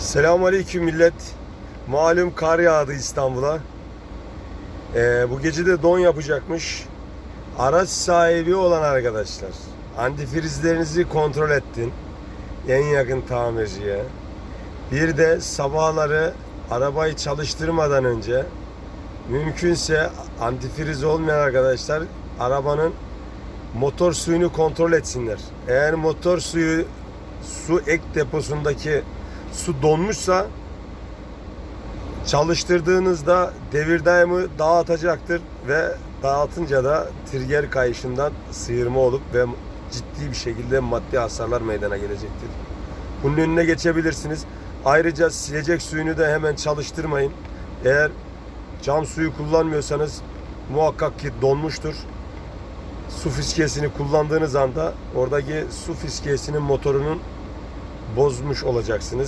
Selamünaleyküm millet. Malum kar yağdı İstanbul'a. Ee, bu gece de don yapacakmış. Araç sahibi olan arkadaşlar. Antifrizlerinizi kontrol ettin. En yakın tamirciye. Bir de sabahları arabayı çalıştırmadan önce mümkünse antifriz olmayan arkadaşlar arabanın motor suyunu kontrol etsinler. Eğer motor suyu su ek deposundaki su donmuşsa çalıştırdığınızda devir daimı dağıtacaktır ve dağıtınca da trigger kayışından sıyırma olup ve ciddi bir şekilde maddi hasarlar meydana gelecektir. Bunun önüne geçebilirsiniz. Ayrıca silecek suyunu da hemen çalıştırmayın. Eğer cam suyu kullanmıyorsanız muhakkak ki donmuştur. Su fiskesini kullandığınız anda oradaki su fiskesinin motorunun bozmuş olacaksınız.